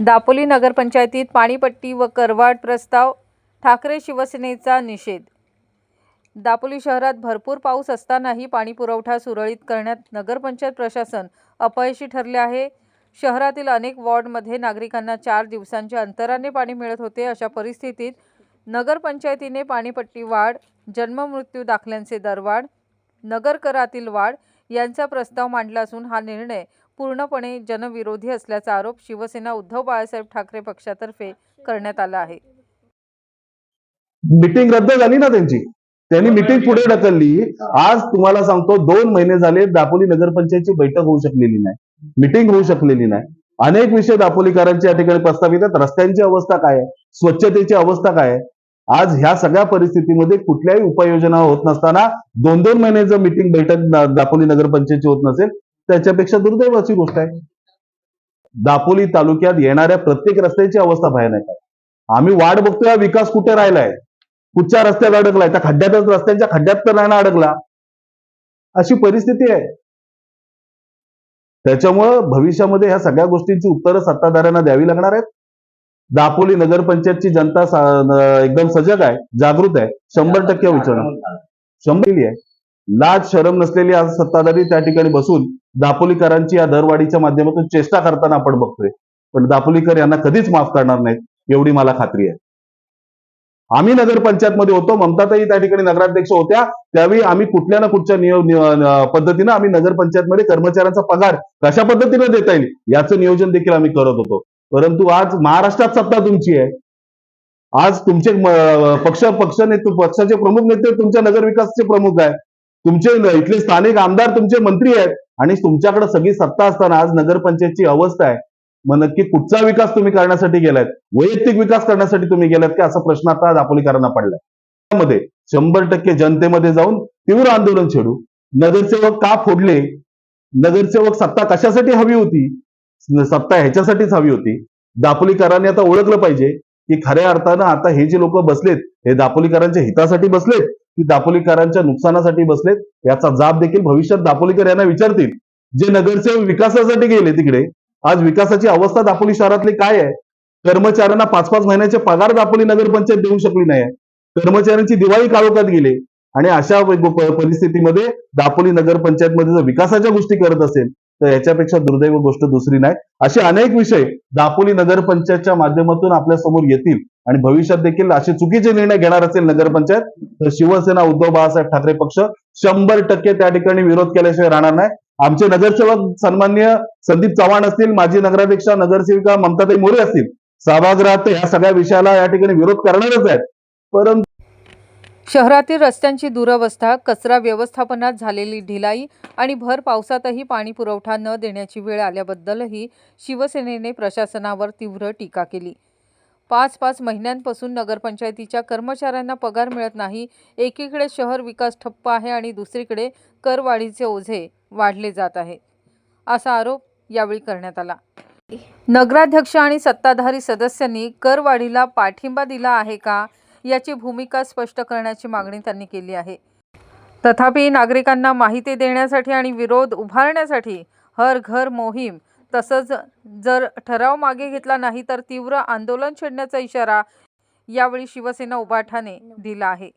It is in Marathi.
दापोली नगरपंचायतीत पाणीपट्टी व करवाढ प्रस्ताव ठाकरे शिवसेनेचा निषेध. दापोली शहरात भरपूर पाऊस असतानाही पाणीपुरवठा सुरळीत करण्यात नगरपंचायत प्रशासन अपयशी ठरले आहे. शहरातील अनेक वॉर्डमध्ये नागरिकांना चार दिवसांच्या अंतराने पाणी मिळत होते. अशा परिस्थितीत नगरपंचायतीने पाणीपट्टी वाढ जन्ममृत्यू दाखल्यांचे दरवाढ नगर करातील वाढ यांचा प्रस्ताव मांडला असून हा निर्णय पूर्णपणे जनविरोधी असल्याचा आरोप शिवसेना उद्धव बाळासाहेब ठाकरे पक्षातर्फे करण्यात आला आहे. मिटिंग रद्द झाली ना त्यांची. त्यांनी मिटिंग पुढे ढकलली. आज तुम्हाला सांगतो दोन महिने झाले दापोली नगरपंचायतची बैठक होऊ शकलेली नाही. मिटिंग होऊ शकलेली नाही. अनेक विषय दापोलीकरांचे या ठिकाणी प्रस्तावित आहेत. रस्त्यांची अवस्था काय आहे? स्वच्छतेची अवस्था काय आहे? आज ह्या सगळ्या परिस्थितीमध्ये कुठल्याही उपाययोजना होत नसताना दोन दोन महिने जर मिटिंग बैठक दापोली नगरपंचायतची होत नसेल त्याच्यापेक्षा दुर्दैवाची गोष्ट आहे. दापोली तालुक्यात येणाऱ्या प्रत्येक रस्त्याची अवस्था भयानक आहे. आम्ही वाट बघतोय विकास कुठे राहिलाय? कुठच्या रस्त्यात अडकलाय? त्या खड्ड्यातच रस्त्यांच्या खड्ड्यात तर राहणं अडकला. अशी परिस्थिती आहे. त्याच्यामुळं भविष्यामध्ये ह्या सगळ्या गोष्टींची उत्तरं सत्ताधाऱ्यांना द्यावी लागणार आहेत. दापोली नगरपंचायतची जनता एकदम सजग आहे जागृत आहे. शंभर टक्के विचारणार शंभर आहे लाज शरम नसलेली आज सत्ताधारी त्या ठिकाणी बसून दापोलीकरांची या दरवाढीच्या माध्यमातून चेष्टा करताना आपण बघतोय. पण दापोलीकर यांना कधीच माफ करणार नाहीत एवढी मला खात्री आहे. आम्ही नगरपंचायतमध्ये होतो ममताताई त्या ठिकाणी नगराध्यक्ष होत्या त्यावेळी आम्ही कुठल्या ना कुठच्या नियो पद्धतीनं आम्ही नगरपंचायतमध्ये कर्मचाऱ्यांचा पगार कशा पद्धतीनं देता येईल याचं नियोजन देखील आम्ही करत होतो. परंतु आज महाराष्ट्रात सत्ता तुमची आहे. आज तुमचे पक्ष पक्ष नेतृत्व पक्षाचे प्रमुख नेते तुमच्या नगर विकासचे प्रमुख आहे तुमचे इथले स्थानिक आमदार तुमचे मंत्री आहेत आणि तुमच्याकडे सगळी सत्ता असताना आज नगरपंचायतची अवस्था आहे. मग नक्की कुठचा विकास तुम्ही करण्यासाठी गेलात? वैयक्तिक विकास करण्यासाठी तुम्ही गेलात की? असा प्रश्न आता दापोलीकरांना पडलाय. त्यामध्ये शंभर टक्के जनतेमध्ये जाऊन तीव्र आंदोलन छेडू. नगरसेवक का फोडले? नगरसेवक सत्ता कशासाठी हवी होती? सत्ता ह्याच्यासाठीच हवी होती. दापोलीकरांनी आता ओळखलं पाहिजे की खऱ्या अर्थानं आता हे जे लोक बसलेत हे दापोलीकरांच्या हितासाठी बसलेत की दापोलीकरांच्या नुकसानासाठी बसलेत याचा जाब देखील भविष्यात दापोलीकर यांना विचारतील. जे नगरसेवक विकासासाठी गेले तिकडे आज विकासाची अवस्था दापोली शहरातली काय आहे? कर्मचाऱ्यांना पाच पाच महिन्याचे पगार दापोली नगरपंचायत देऊ शकली नाही. कर्मचाऱ्यांची दिवाळी काळोखात गेली. आणि अशा परिस्थितीमध्ये दापोली नगरपंचायतमध्ये जर विकासाच्या गोष्टी करत असेल तर याच्यापेक्षा दुर्दैव गोष्ट दुसरी नाही. असे अनेक विषय दापोली नगरपंचायतच्या माध्यमातून आपल्यासमोर येतील आणि भविष्यात देखील असे चुकीचे निर्णय घेणार असेल नगरपंचायत तर शिवसेना उद्धव बाळासाहेब ठाकरे पक्ष शंभर टक्के त्या ठिकाणी विरोध केल्याशिवाय राहणार नाही. आमचे नगरसेवक सन्मान्य संदीप चव्हाण असतील माजी नगराध्यक्षा नगरसेविका ममताताई मोरे असतील सभागृहात या सगळ्या विषयाला या ठिकाणी विरोध करणारच आहेत. परंतु शहरातील रस्त्यांची दुरवस्था कचरा व्यवस्थापनात झालेली ढिलाई आणि भर पावसातही पाणी पुरवठा न देण्याची वेळ आल्याबद्दलही शिवसेनेने प्रशासनावर तीव्र टीका केली. पाच पाच महिन्यांपासून नगरपंचायतीच्या कर्मचाऱ्यांना पगार मिळत नाही. एकीकडे शहर विकास ठप्प आहे आणि दुसरीकडे करवाढीचे ओझे वाढले जात आहे. असा आरोप यावेळी करण्यात आला. नगराध्यक्ष आणि सत्ताधारी सदस्यांनी करवाढीला पाठिंबा दिला आहे का? याची भूमिका स्पष्ट करण्याची मागणी त्यांनी केली आहे. तथापि नागरिकांना माहिती देण्यासाठी आणि विरोध उभारण्यासाठी हर घर मोहीम तसंच जर ठराव मागे घेतला नाही तर तीव्र आंदोलन छेडण्याचा इशारा यावेळी शिवसेना उभाठाने दिला आहे.